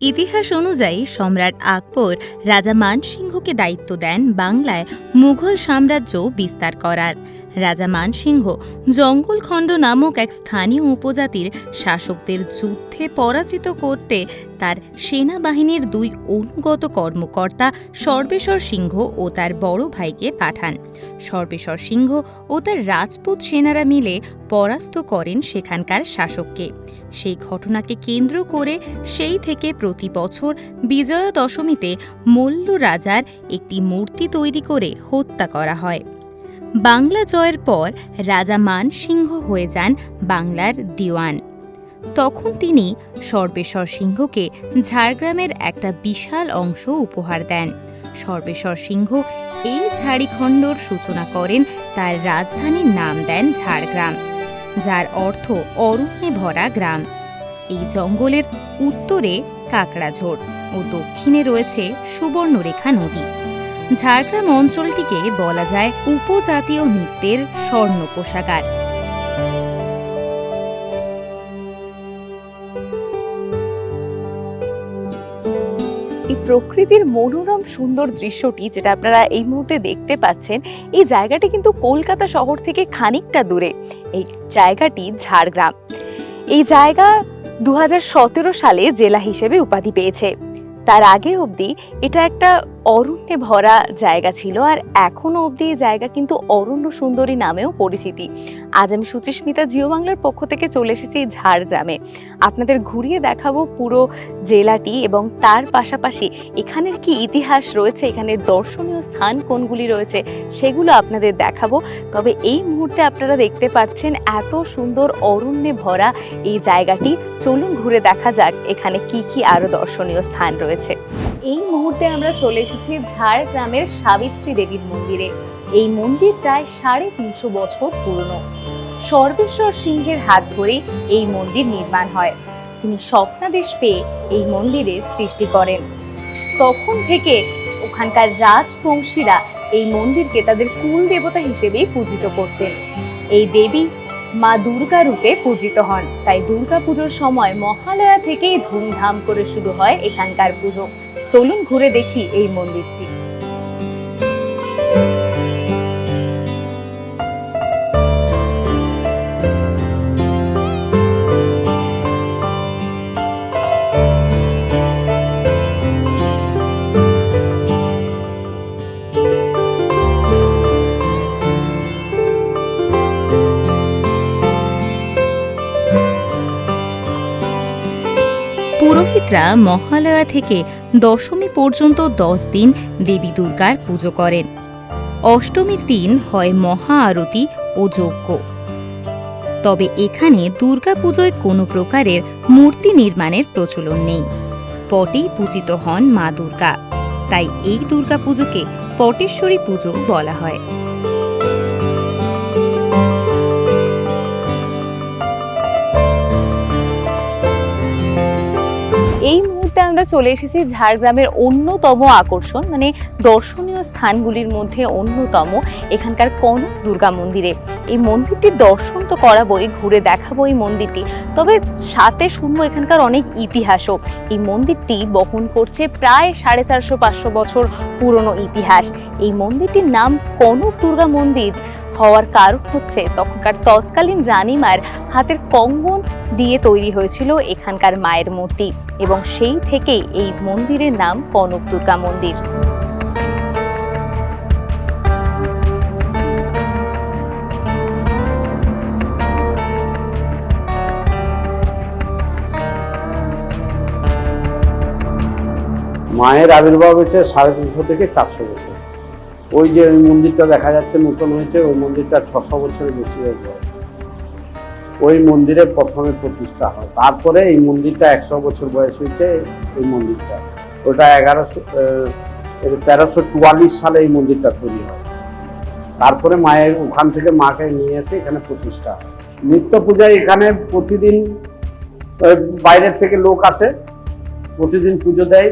ইতিহাস অনুযায়ী সম্রাট আকবর রাজা মানসিংহকে দায়িত্ব দেন বাংলায় মুঘল সাম্রাজ্য বিস্তার করার। রাজা মানসিংহ জঙ্গলখণ্ড নামক এক স্থানীয় উপজাতির শাসকদের যুদ্ধে পরাজিত করতে তার সেনাবাহিনীর দুই অনুগত কর্মকর্তা সর্বেশ্বর সিংহ ও তার বড় ভাইকে পাঠান। সর্বেশ্বর সিংহ ও তার রাজপুত সেনারা মিলে পরাস্ত করেন সেখানকার শাসককে। সেই ঘটনাকে কেন্দ্র করে সেই থেকে প্রতি বছর বিজয়া দশমীতে মল্ল রাজার একটি মূর্তি তৈরি করে হত্যা করা হয়। বাংলা জয়ের পর রাজা মান সিংহ হয়ে যান বাংলার দিওয়ান। তখন তিনি সর্বেশ্বর সিংহকে ঝাড়গ্রামের একটা বিশাল অংশ উপহার দেন। সর্বেশ্বর সিংহ এই ঝাড়িখণ্ডর সূচনা করেন, তার রাজধানীর নাম দেন ঝাড়গ্রাম, যার অর্থ অরণ্যে ভরা গ্রাম। এই জঙ্গলের উত্তরে কাকড়াঝোড় ও দক্ষিণে রয়েছে সুবর্ণরেখা নদী। ঝাড়গ্রাম অঞ্চলটিকে বলা যায় উপজাতীয় নৃত্যের স্বর্ণ কোষাগার। এই প্রকৃতির মনোরম সুন্দর দৃশ্যটি যেটা আপনারা এই মুহূর্তে দেখতে পাচ্ছেন, এই জায়গাটি কিন্তু কলকাতা শহর থেকে খানিকটা দূরে। এই জায়গাটি ঝাড়গ্রাম। এই জায়গা দু হাজার সতেরো সালে জেলা হিসেবে উপাধি পেয়েছে। তার আগে অবধি এটা একটা অরণ্যে ভরা জায়গা ছিল আর এখনও অবধি এই জায়গা কিন্তু অরণ্য সুন্দরী নামেও পরিচিতি। আজ আমি সুচিস্মিতা জিও বাংলার পক্ষ থেকে চলে এসেছি ঝাড়গ্রামে। আপনাদের ঘুরিয়ে দেখাবো পুরো জেলাটি এবং তার পাশাপাশি এখানের কি ইতিহাস রয়েছে এখানের দর্শনীয় স্থান কোনগুলি রয়েছে সেগুলো আপনাদের দেখাবো। তবে এই মুহূর্তে আপনারা দেখতে পাচ্ছেন এত সুন্দর অরণ্যে ভরা এই জায়গাটি। চলুন ঘুরে দেখা যাক এখানে কি কি আরও দর্শনীয় স্থান রয়েছে। এই মুহূর্তে আমরা চলে এসেছি ঝাড়গ্রামের সাবিত্রী দেবীর মন্দিরে। এই মন্দির প্রায় সাড়ে তিনশো বছর পুরনো। সর্বেশ্বর সিংহের হাত ধরে এই মন্দির নির্মাণ হয়। তিনি স্বপ্নাদেশ পেয়ে এই মন্দিরের সৃষ্টি করেন। তখন থেকে ওখানকার রাজবংশীরা এই মন্দিরকে তাদের কুল দেবতা হিসেবেই পূজিত করতেন। এই দেবী মা দুর্গা রূপে পূজিত হন। তাই দুর্গা পুজোর সময় মহালয়া থেকেই ধুমধাম করে শুরু হয় এখানকার পুজো। চলুন ঘুরে দেখি এই মন্দিরটি। পুরোহিতরা মহালয়া থেকে দশমী পর্যন্ত দশ দিন দেবী দুর্গার পুজো করেন। অষ্টমীর দিন হয় মহা আরতি ও যজ্ঞ। তবে এখানে দুর্গাপুজোয় কোনো প্রকারের মূর্তি নির্মাণের প্রচলন নেই। পটেই পূজিত হন মা দুর্গা। তাই এই দুর্গাপুজোকে পটেশ্বরী পুজো বলা হয়। মুহূর্তে আমরা চলে এসেছি ঝাড়গ্রামের অন্যতম আকর্ষণ মানে দর্শনীয় স্থানগুলির মধ্যে অন্যতম এখানকার কনক দুর্গা মন্দিরে। এই মন্দিরটির দর্শন তো করাবোই, ঘুরে দেখাবো এই মন্দিরটি। তবে সাথে শুনব এখানকার অনেক ইতিহাসও। এই মন্দিরটি বহন করছে প্রায় সাড়ে চারশো পাঁচশো বছর পুরনো ইতিহাস। এই মন্দিরটির নাম কনক দুর্গা মন্দির। হওয়ার কারণ হচ্ছে তখনকার তৎকালীন রানীমার হাতের কঙ্গন দিয়ে তৈরি হয়েছিল এখানকার মায়ের মূর্তি এবং সেই থেকেই এই মন্দিরের নাম কনক দুর্গা মন্দির। মায়ের আবির্ভাব হয়েছে সাড়ে তিনশো থেকে চারশো বছর। ওই যে ওই মন্দিরটা দেখা যাচ্ছে নতুন হয়েছে, ওই মন্দিরটা ছশো বছরের বেশি হয়ে যায় ওই মন্দিরে প্রথমে প্রতিষ্ঠা হয়। তারপরে এই মন্দিরটা একশো বছর বয়স হয়েছে, এই মন্দিরটা। ওটা এগারোশো তেরোশো চুয়াল্লিশ সালে এই মন্দিরটা তৈরি হয়। তারপরে মায়ের, ওখান থেকে মাকে নিয়ে এসে এখানে প্রতিষ্ঠা নিত্য পূজায় এখানে প্রতিদিন বাইরের থেকে লোক আসে, প্রতিদিন পুজো দেয়।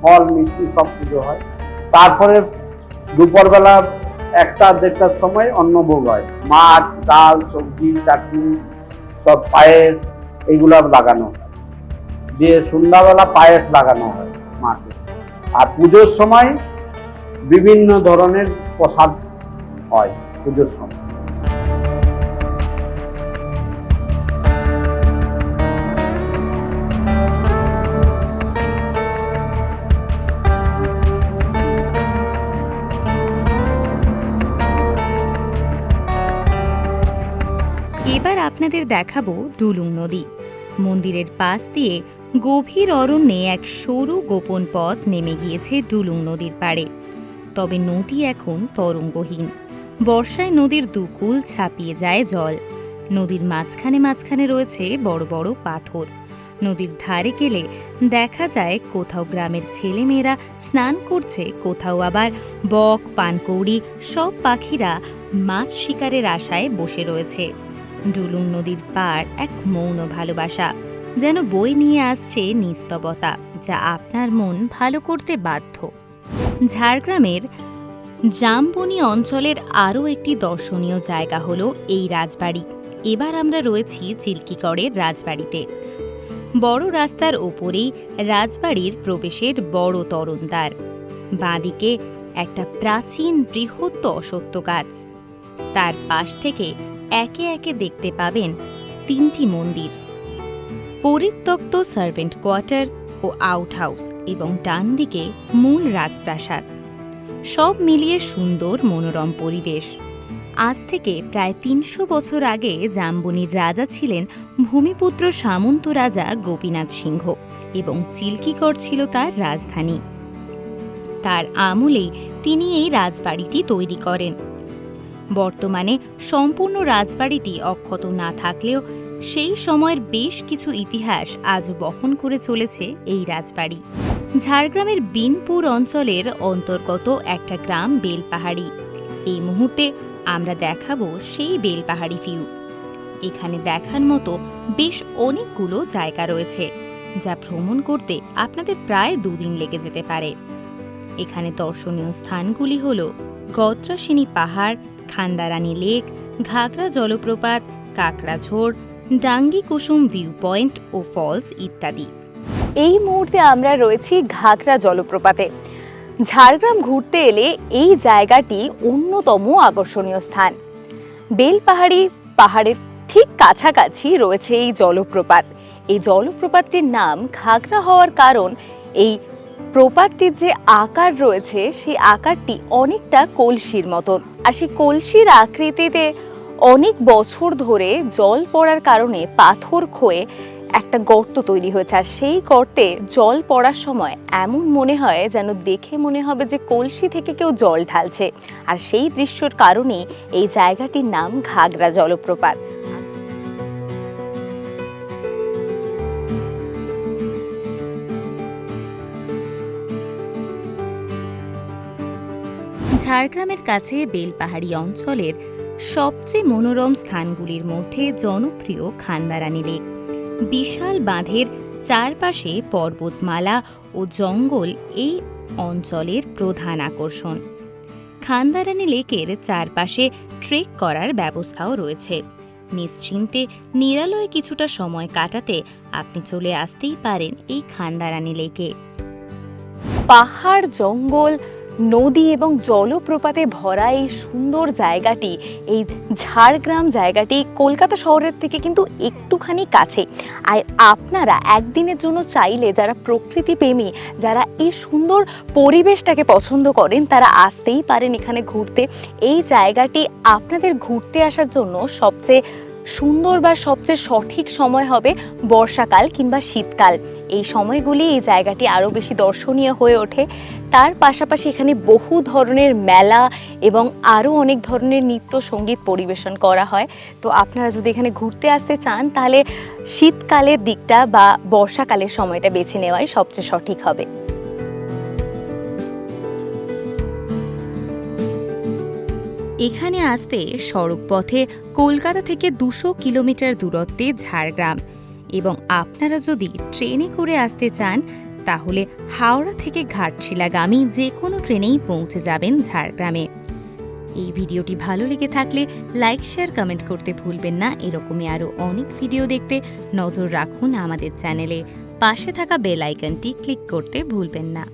ফল, মিষ্টি সব পুজো হয়। তারপরে দুপুরবেলা একটা দেড়টার সময় অন্ন ভোগ হয়। মাছ, ডাল, সবজি, চাটনি, সব পায়েস এইগুলো লাগানো হয়। দিয়ে সন্ধ্যাবেলা পায়েস লাগানো হয় মাকে আর পুজোর সময় বিভিন্ন ধরনের প্রসাদ হয় পুজোর সময়। এবার আপনাদের দেখাবো ডুলুং নদী। মন্দিরের পাশ দিয়ে গভীর অরণ্যে এক সরু গোপন পথ নেমে গিয়েছে ডুলুং নদীর পাড়ে। তবে নদী এখন তরঙ্গহীন। বর্ষায় নদীর দুকুল ছাপিয়ে যায় জল। নদীর মাঝখানে মাঝখানে রয়েছে বড় বড় পাথর। নদীর ধারে গেলে দেখা যায় কোথাও গ্রামের ছেলেমেয়েরা স্নান করছে, কোথাও আবার বক, পানকৌড়ি, সব পাখিরা মাছ শিকারের আশায় বসে রয়েছে। ডুলুং নদীর পাড় এক মৌন ভালোবাসা, যেন বই নিয়ে আসছে নিস্তবতা, যা আপনার মন ভালো করতে বাধ্য। ঝাড়গ্রামের জামবনি অঞ্চলের আরও একটি দর্শনীয় জায়গা হল এই রাজবাড়ি। এবার আমরা রয়েছি চিল্কিগড়ের রাজবাড়িতে। বড় রাস্তার ওপরেই রাজবাড়ির প্রবেশের বড় তরণদ্বার বাঁদিকে একটা প্রাচীন বৃহৎ অসত্য গাছ। তার পাশ থেকে একে একে দেখতে পাবেন তিনটি মন্দির, পরিত্যক্ত সার্ভেন্ট কোয়ার্টার ও আউট হাউস এবং ডান দিকে মূল রাজপ্রাসাদ। সব মিলিয়ে সুন্দর মনোরম পরিবেশ। আজ থেকে প্রায় তিনশো বছর আগে জাম্বনির রাজা ছিলেন ভূমিপুত্র সামন্ত রাজা গোপীনাথ সিংহ এবং চিল্কিগড় ছিল তার রাজধানী। তার আমলেই তিনি এই রাজবাড়িটি তৈরি করেন। বর্তমানে সম্পূর্ণ রাজবাড়িটি অক্ষত না থাকলেও সেই সময়ের বেশ কিছু ইতিহাস আজও বহন করে চলেছে এই রাজবাড়ি। ঝাড়গ্রামের বিনপুর অঞ্চলের অন্তর্গত একটা গ্রাম বেলপাহাড়ি। এই মুহূর্তে আমরা দেখাবো সেই বেলপাহাড়ি ভিউ এখানে দেখার মতো বেশ অনেকগুলো জায়গা রয়েছে, যা ভ্রমণ করতে আপনাদের প্রায় দুদিন লেগে যেতে পারে। এখানে দর্শনীয় স্থানগুলি হল গত্রাসিনী পাহাড় খান্দারানী লেক, ঘাগরা জলপ্রপাত কাকড়াঝোড় ডাঙ্গি কুসুম ভিউ পয়েন্ট ও ফলস ইত্যাদি। এই মুহূর্তে আমরা রয়েছি ঘাগরা জলপ্রপাতে। ঝাড়গ্রাম ঘুরতে এলে এই জায়গাটি অন্যতম আকর্ষণীয় স্থান। বেলপাহাড়ি পাহাড়ের ঠিক কাছাকাছি রয়েছে এই জলপ্রপাত। এই জলপ্রপাতটির নাম ঘাগরা হওয়ার কারণ এই প্রপাতটির যে আকার রয়েছে, সেই আকারটি অনেকটা কলসির মতন। আর সেই কলসির আকৃতিতে অনেক বছর ধরে জল পড়ার কারণে পাথর ক্ষয়ে একটা গর্ত তৈরি হয়েছে। আর সেই গর্তে জল পড়ার সময় এমন মনে হয় যেন দেখে মনে হবে যে কলসি থেকে কেউ জল ঢালছে। আর সেই দৃশ্যর কারণেই এই জায়গাটির নাম ঘাগরা জলপ্রপাত। ঝাড়গ্রামের কাছে বেলপাহাড়ি অঞ্চলের সবচেয়ে মনোরম স্থানগুলির মধ্যে জনপ্রিয় খান্দারানী লেক। বিশাল বাঁধের চারপাশে পর্বতমালা ও জঙ্গল এই অঞ্চলের প্রধান আকর্ষণ। খান্দারানি লেকের চারপাশে ট্রেক করার ব্যবস্থাও রয়েছে। নিশ্চিন্তে নিরালয়ে কিছুটা সময় কাটাতে আপনি চলে আসতেই পারেন এই খান্দারানি লেকে। পাহাড়, জঙ্গল নদী এবং জলপ্রপাতে ভরা এই সুন্দর জায়গাটি, এই ঝাড়গ্রাম জায়গাটি কলকাতা শহরের থেকে কিন্তু একটুখানি কাছে। আর আপনারা একদিনের জন্য চাইলে যারা প্রকৃতি প্রেমী, যারা এই সুন্দর পরিবেশটাকে পছন্দ করেন, তারা আসতেই পারেন এখানে ঘুরতে। এই জায়গাটি আপনাদের ঘুরতে আসার জন্য সবচেয়ে সুন্দর বা সবচেয়ে সঠিক সময় হবে বর্ষাকাল কিংবা শীতকাল। এই সময়গুলি এই জায়গাটি আরও বেশি দর্শনীয় হয়ে ওঠে। তার পাশাপাশি এখানে বহু ধরনের মেলা এবং আরও অনেক ধরনের নৃত্য সংগীত পরিবেশন করা হয়। তো আপনারা যদি এখানে ঘুরতে আসতে চান, তাহলে শীতকালের দিকটা বা বর্ষাকালের সময়টা বেছে নেওয়াই সবচেয়ে সঠিক হবে। এখানে আসতে সড়ক পথে কলকাতা থেকে দুশো কিলোমিটার দূরত্বে ঝাড়গ্রাম এবং আপনারা যদি ট্রেনে করে আসতে চান তাহলে হাওড়া থেকে ঘাটশিলাগামী যে কোনো ট্রেনেই পৌঁছে যাবেন ঝাড়গ্রামে। এই ভিডিওটি ভালো লেগে থাকলে লাইক, শেয়ার, কমেন্ট করতে ভুলবেন না। এরকমই আরও অনেক ভিডিও দেখতে নজর রাখুন আমাদের চ্যানেলে। পাশে থাকা বেল আইকনটি ক্লিক করতে ভুলবেন না।